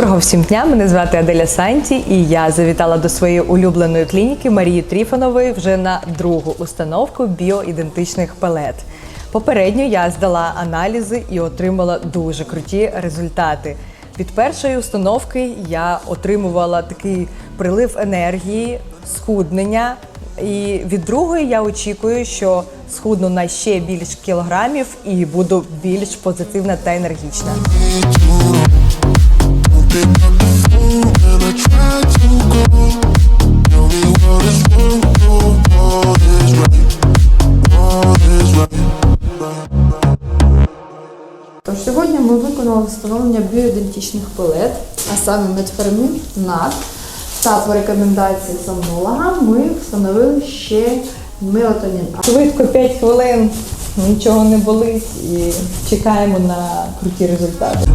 Доброго всім дня! Мене звати Аделя Санті, і я завітала до своєї улюбленої клініки Марії Тріфонової вже на другу установку біоідентичних пелет. Попередньо я здала аналізи і отримала дуже круті результати. Від першої установки я отримувала такий прилив енергії, схуднення. І від другої я очікую, що схудну на ще більш кілограмів і буду більш позитивна та енергічна. Сьогодні ми виконали встановлення біоідентичних пелет, а саме метформін, НАД. Та по рекомендації сомнолога ми встановили ще мелатонін. Швидко 5 хвилин, нічого не болить і чекаємо на круті результати.